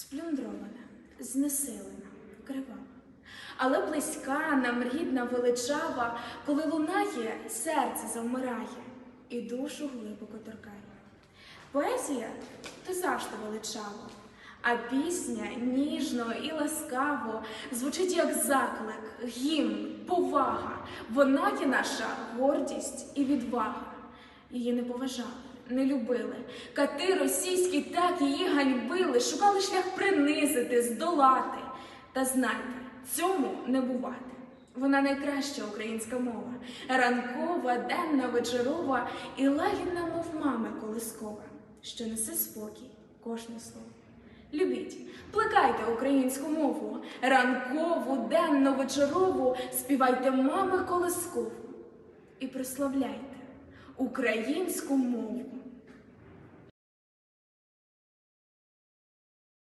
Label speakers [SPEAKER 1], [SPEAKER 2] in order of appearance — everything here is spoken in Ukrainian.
[SPEAKER 1] сплюндрована, знесилена, крива. Але близька нам рідна величава, коли лунає, серце завмирає і душу глибоко торкає. Поезія то завжди величаво, а пісня ніжно і ласкаво звучить як заклик, гімн, повага. Вона є наша гордість і відвага. Її не поважали, не любили. Кати російські так її ганьбили, шукали шлях принизити, здолати. Та знайте, цьому не бувати. Вона найкраща українська мова, ранкова, денна, вечорова і лагідна, мов мами колискова, що несе спокій кожне слово. Любіть, плекайте українську мову, ранкову, денну, вечорову, співайте мами колискову і прославляйте українську мову.